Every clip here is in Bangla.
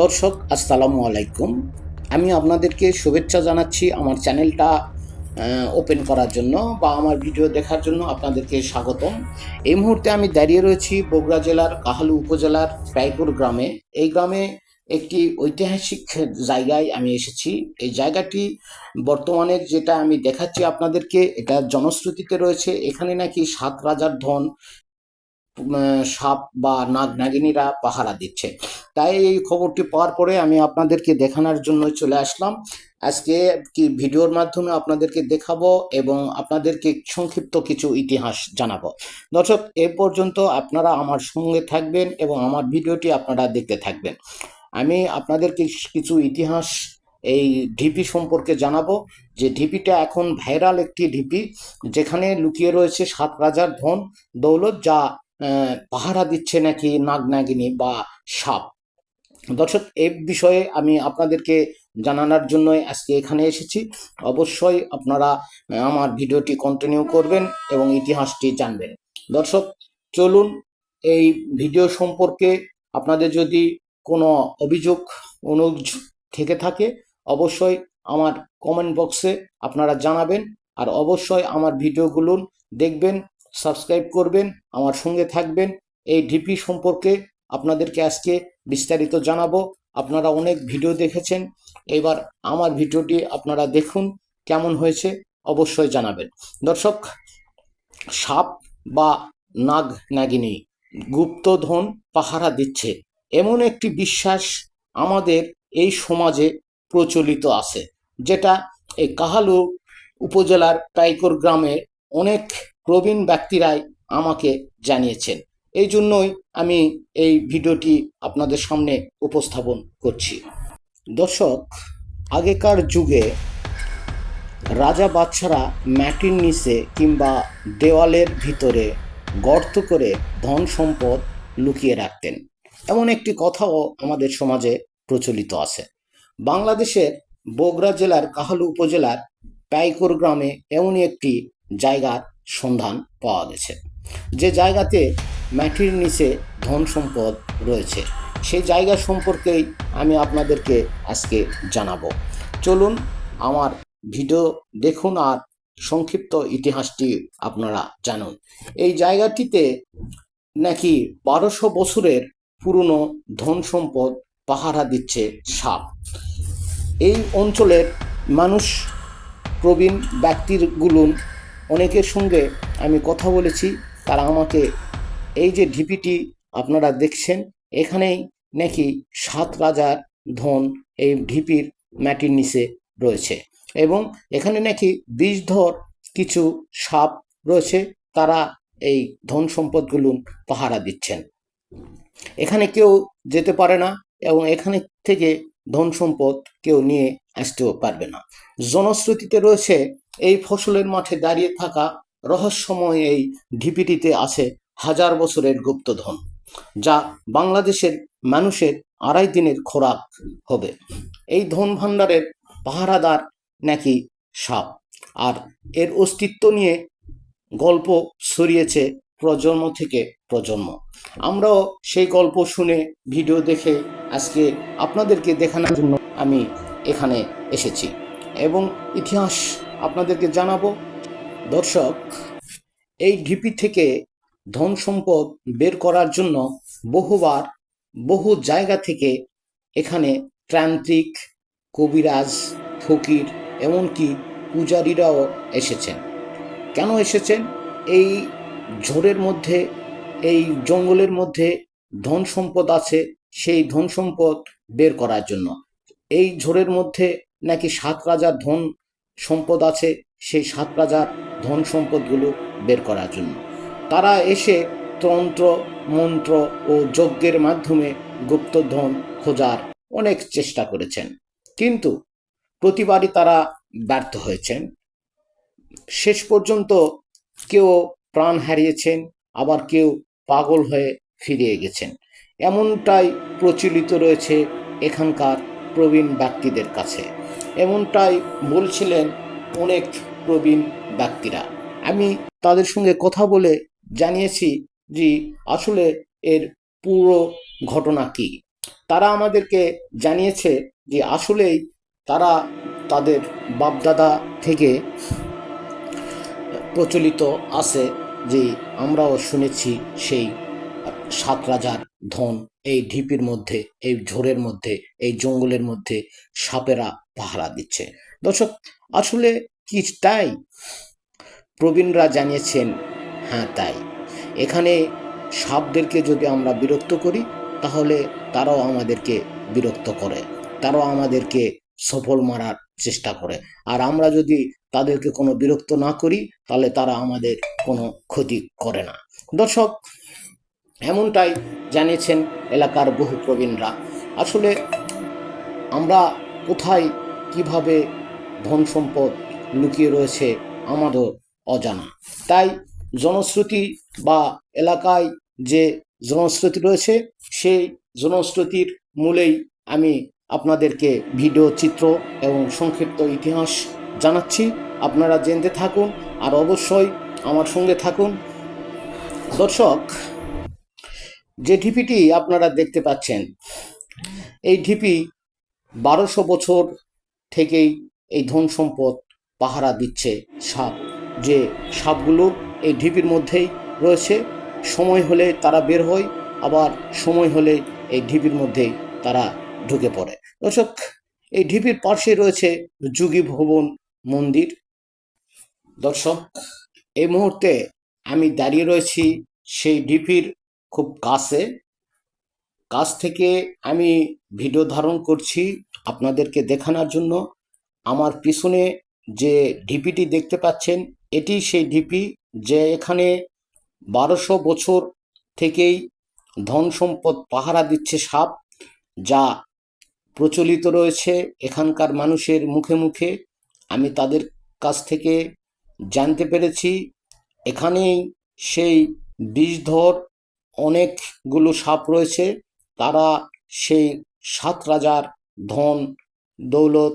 দর্শক, আসসালামু আলাইকুম। আমি আপনাদেরকে শুভেচ্ছা জানাচ্ছি আমার চ্যানেলটা ওপেন করার জন্য বা আমার ভিডিও দেখার জন্য আপনাদেরকে স্বাগতম। এই মুহূর্তে আমি দাঁড়িয়ে রয়েছি বগুড়া জেলার কাহালু উপজেলার রায়পুর গ্রামে। এই গ্রামে একটি ঐতিহাসিক জায়গায় আমি এসেছি। এই জায়গাটি বর্তমানে যেটা আমি দেখাচ্ছি আপনাদেরকে, এটা জনশ্রুতিতে রয়েছে। এখানে নাকি সাত রাজার ধন সাপ বা নাগ নাগিনীরা পাহারা দিচ্ছে। তাই এই খবরটি পাওয়ার পরে আমি আপনাদেরকে দেখানোর জন্য চলে আসলাম। আজকে কি ভিডিওর মাধ্যমে আপনাদেরকে দেখাবো এবং আপনাদেরকে সংক্ষিপ্ত কিছু ইতিহাস জানাব। দর্শক, এ পর্যন্ত আপনারা আমার সঙ্গে থাকবেন এবং আমার ভিডিওটি আপনারা দেখতে থাকবেন। আমি আপনাদেরকে কিছু ইতিহাস এই ঢিপি সম্পর্কে জানাব। যে ঢিপিটা এখন ভাইরাল একটি ঢিপি, যেখানে লুকিয়ে রয়েছে সাত রাজার ধন দৌলত, যা পাহারা দিচ্ছে নাকি নাগ নাগিনী বা সাপ? দর্শক এই বিষয়ে আমি আপনাদেরকে জানানোর জন্য আজকে এখানে এসেছি। অবশ্যই আপনারা আমার ভিডিওটি কন্টিনিউ করবেন এবং ইতিহাসটি জানবেন। দর্শক, চলুন এই ভিডিও সম্পর্কে আপনাদের যদি কোনো অভিযোগ অনুযোগ থেকে থাকে, অবশ্যই আমার কমেন্ট বক্সে আপনারা জানাবেন। আর অবশ্যই আমার ভিডিওগুলো দেখবেন সাবস্ক্রাইব করবেন, আমার সঙ্গে থাকবেন। এই ডিপি সম্পর্কে আপনাদেরকে আজকে বিস্তারিত জানাব। আপনারা অনেক ভিডিও দেখেছেন। এবার আমার ভিডিওটি আপনারা দেখুন, কেমন হয়েছে অবশ্যই জানাবেন। দর্শক, সাপ বা নাগ নাগিনী গুপ্তধন পাহারা দিচ্ছে। এমন একটি বিশ্বাস আমাদের এই সমাজে প্রচলিত আছে, যেটা এই কাহালু উপজেলার টাইকর গ্রামে অনেক প্রবীণ ব্যক্তিরাই আমাকে জানিয়েছেন। এই জন্যই আমি এই ভিডিওটি আপনাদের সামনে উপস্থাপন করছি। দর্শক, আগেকার যুগে রাজা বাচ্চারা ম্যাটির নিচে কিংবা দেওয়ালের ভিতরে গর্ত করে ধন সম্পদ লুকিয়ে রাখতেন। এমন একটি কথাও আমাদের সমাজে প্রচলিত আছে। বাংলাদেশের বগুড়া জেলার কাহালু উপজেলার পাইকর গ্রামে এমনই একটি জায়গার সন্ধান পাওয়া গেছে। যে জায়গাতে মাটির নিচে ধন সম্পদ রয়েছে, সেই জায়গা সম্পর্কেই আমি আপনাদেরকে আজকে জানাব। চলুন আমার ভিডিও দেখুন আর সংক্ষিপ্ত ইতিহাসটি আপনারা জানুন। এই জায়গাটিতে নাকি বারোশো বছরের পুরনো ধন সম্পদ পাহারা দিচ্ছে সাপ। এই অঞ্চলের মানুষ প্রবীণ ব্যক্তিরগুলো অনেকের সঙ্গে আমি কথা বলেছি, তারা আমাকে, এই যে ঢিপিটি আপনারা দেখছেন, এখানেই নাকি সাত রাজার ধন এই ঢিপির মাটির নিচে রয়েছে এবং এখানে নাকি বিষধর কিছু সাপ রয়েছে, তারা এই ধন সম্পদগুলো পাহারা দিচ্ছেন। এখানে কেউ যেতে পারে না এবং এখানে থেকে ধন সম্পদ কেউ নিয়ে আসতেও পারবে না। জনশ্রুতিতে রয়েছে এই ফসলের মাঠে দাঁড়িয়ে থাকা রহস্যময় এই ঢিপিটিতে আছে হাজার বছরের গুপ্তধন, যা বাংলাদেশের মানুষের আড়াই দিনের খোরাক হবে। এই ধন ভাণ্ডারের পাহারাদার নাকি সাপ? আর এর অস্তিত্ব নিয়ে গল্প ছড়িয়েছে প্রজন্ম থেকে প্রজন্ম। আমরাও সেই গল্প শুনে ভিডিও দেখে আজকে আপনাদেরকে দেখানোর জন্য আমি এখানে এসেছি। এবং ইতিহাস আপনাদেরকে জানাব, দর্শক, এই ঢিপি থেকে ধন সম্পদ বের করার জন্য বহুবার বহু জায়গা থেকে এখানে ত্রান্ত্রিক কবিরাজ, ফকির, এমনকি পূজারীরাও এসেছেন। কেন এসেছেন? এই ঝড়ের মধ্যে, এই জঙ্গলের মধ্যে ধন সম্পদ আছে, সেই ধন সম্পদ বের করার জন্য। এই ঝড়ের মধ্যে নাকি সাত রাজার ধন সম্পদ আছে সেই সাত রাজার ধন সম্পদগুলো বের করার জন্য। তারা এসে তন্ত্র, মন্ত্র ও যজ্ঞের মাধ্যমে গুপ্তধন খোঁজার অনেক চেষ্টা করেছেন। কিন্তু প্রতিবারই তারা ব্যর্থ হয়েছেন। শেষ পর্যন্ত কেউ প্রাণ হারিয়েছেন, আবার কেউ পাগল হয়ে ফিরে গেছেন। এমনটাই প্রচলিত রয়েছে এখানকার প্রবীণ ব্যক্তিদের কাছে। এমনটাই বলছিলেন অনেক প্রবীণ ব্যক্তিরা। আমি তাদের সঙ্গে কথা বলে জানিয়েছি যে আসলে এর পুরো ঘটনা কি। তারা আমাদেরকে জানিয়েছে যে আসলেই তারা তাদের বাপদাদা থেকে প্রচলিত আছে যে আমরাও শুনেছি সেই সাত রাজার ধন এই ঢিপির মধ্যে, এই ঝোরের মধ্যে, এই জঙ্গলের মধ্যে সাপেরা পাহারা দিচ্ছে। দর্শক, আসলে কি তাই? প্রবীণরা জানিয়েছেন হ্যাঁ তাই। এখানে সাপদেরকে যদি আমরা বিরক্ত করি, তাহলে তারাও আমাদেরকে বিরক্ত করে। তারাও আমাদেরকে সফল মারার চেষ্টা করে। আর আমরা যদি তাদেরকে কোনো বিরক্ত না করি, তাহলে তারা আমাদের কোনো ক্ষতি করে না। দর্শক এমনটাই জানিয়েছেন এলাকার বহু প্রবীণরা। আসলে আমরা কোথায় কীভাবে ধন সম্পদ লুকিয়ে রয়েছে আমারও অজানা। তাই জনশ্রুতি বা এলাকায় যে জনশ্রুতি রয়েছে, সেই জনশ্রুতির মূলেই আমি আপনাদেরকে ভিডিও চিত্র এবং সংক্ষিপ্ত ইতিহাস জানাচ্ছি। আপনারা জেনতে থাকুন আর অবশ্যই আমার সঙ্গে থাকুন। দর্শক যে ঢিপিটি আপনারা দেখতে পাচ্ছেন, এই ঢিপি বারোশো বছর থেকেই এই ধন সম্পদ পাহারা দিচ্ছে সাপ। যে সাপগুলো এই ঢিপির মধ্যেই রয়েছে, সময় হলে তারা বের হয়, আবার সময় হলে এই ঢিপির মধ্যেই তারা ঢুকে পড়ে। দর্শক, এই ঢিপির পাশে রয়েছে যুগী ভবন মন্দির। দর্শক, এই মুহূর্তে আমি দাঁড়িয়ে রয়েছি সেই ঢিপির খুব কাছে। কাছ থেকে আমি ভিডিও ধারণ করছি আপনাদেরকে দেখানোর জন্য। আমার পিছনে যে ঢিপিটি দেখতে পাচ্ছেন, এটি সেই ঢিপি যে এখানে বারোশো বছর থেকেই ধন সম্পদ পাহারা দিচ্ছে সাপ, যা প্রচলিত রয়েছে এখানকার মানুষের মুখে মুখে। আমি তাদের কাছ থেকে জানতে পেরেছি, এখানেই সেই বিষধর অনেকগুলো সাপ রয়েছে। তারা সেই সাত রাজার ধন, দৌলত,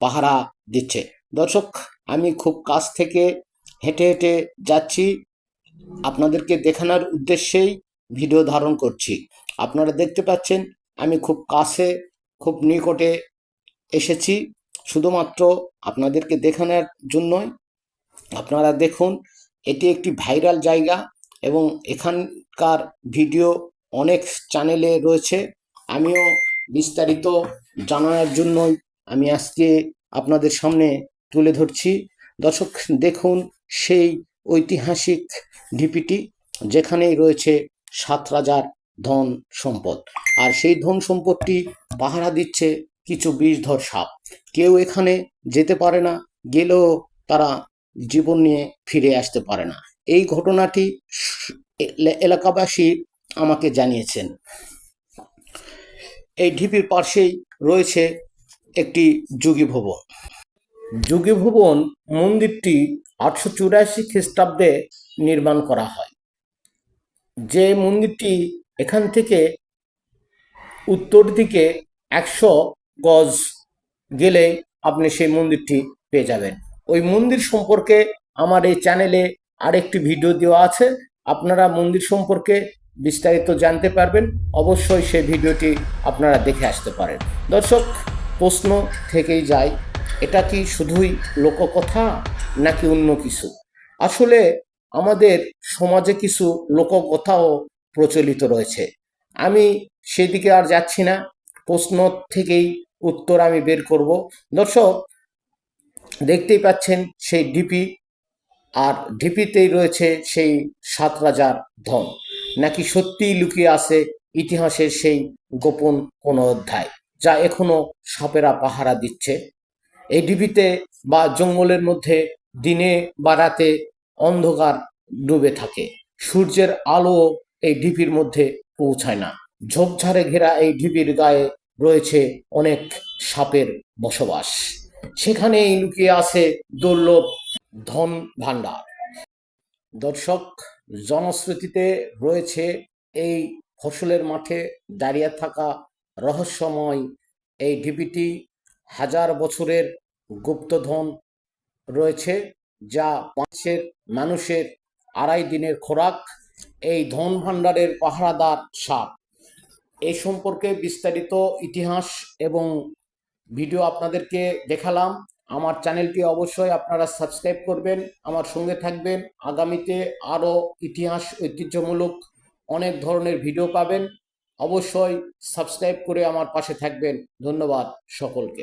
পাহারা দিচ্ছে। দর্শক, আমি খুব কাছ থেকে হেঁটে হেঁটে যাচ্ছি। আপনাদেরকে দেখানোর উদ্দেশ্যেই ভিডিও ধারণ করছি। আপনারা দেখতে পাচ্ছেন, আমি খুব কাছে, খুব নিকটে এসেছি। শুধুমাত্র আপনাদেরকে দেখানোর জন্যই। আপনারা দেখুন, এটি একটি ভাইরাল জায়গা এবং এখানকার ভিডিও অনেক চ্যানেলে রয়েছে, আমিও বিস্তারিত জানানোর জন্যই আমি আজকে আপনাদের সামনে তুলে ধরছি। দর্শক, দেখুন সেই ঐতিহাসিক ঢিপিটি যেখানেই রয়েছে সাত রাজার ধন সম্পদ। আর সেই ধন সম্পদটি পাহারা দিচ্ছে কিছু বিষধর সাপ। কেউ এখানে যেতে পারে না, গেলেও তারা জীবন নিয়ে ফিরে আসতে পারে না। এই ঘটনাটি এলাকাবাসী আমাকে জানিয়েছেন। এই ঢিপির পাশেই রয়েছে একটি যোগী ভবন। যোগী ভবন মন্দিরটি আটশো চুরাশি খ্রিস্টাব্দে নির্মাণ করা হয়। যে মন্দিরটি এখান থেকে উত্তর দিকে একশো গজ গেলে আপনি সেই মন্দিরটি পেয়ে যাবেন। ওই মন্দির সম্পর্কে আমার এই চ্যানেলে আরেকটি ভিডিও দেওয়া আছে। আপনারা মন্দির সম্পর্কে বিস্তারিত জানতে পারবেন। অবশ্যই সেই ভিডিওটি আপনারা দেখে আসতে পারেন। দর্শক, প্রশ্ন থেকেই যায়, এটা কি শুধুই লোককথা নাকি অন্য কিছু? আসলে আমাদের সমাজে কিছু লোককথাও প্রচলিত রয়েছে। আমি সেদিকে আর যাচ্ছি না, প্রশ্ন থেকেই উত্তর আমি বের করব। দর্শক, দেখতেই পাচ্ছেন সেই ডিপি আর ঢিপিতেই রয়েছে সেই সাত রাজার ধন। নাকি সত্যিই লুকিয়ে আছে ইতিহাসের সেই গোপন কোনো অধ্যায়, যা এখনও সাপেরা পাহারা দিচ্ছে? এই ঢিপিতে বা জঙ্গলের মধ্যে দিনে বা রাতে অন্ধকার ডুবে থাকে। সূর্যের আলো এই ঢিপির মধ্যে পৌঁছায় না। ঝোপঝাড়ে ঘেরা এই ঢিপির গায়ে রয়েছে অনেক সাপের বসবাস। সেখানেই লুকিয়ে আছে দুর্লভ ধন ভাণ্ডার। দর্শক, জনশ্রুতিতে রয়েছে এই ফসলের মাঠে দাঁড়িয়ে থাকা রহস্যময় এই ঢিপিটি হাজার বছরের গুপ্তধন রয়েছে যা পাঁচের মানুষের আড়াই দিনের খোরাক, এই ধন ভাণ্ডারের পাহারাদার সাপ। এই সম্পর্কে বিস্তারিত ইতিহাস এবং ভিডিও আপনাদেরকে দেখালাম। আমার চ্যানেলটি অবশ্যই আপনারা সাবস্ক্রাইব করবেন, আমার সঙ্গে থাকবেন। আগামীতে আরও ইতিহাস ঐতিহ্যমূলক অনেক ধরনের ভিডিও পাবেন। অবশ্যই সাবস্ক্রাইব করে আমার পাশে থাকবেন। ধন্যবাদ সকলকে।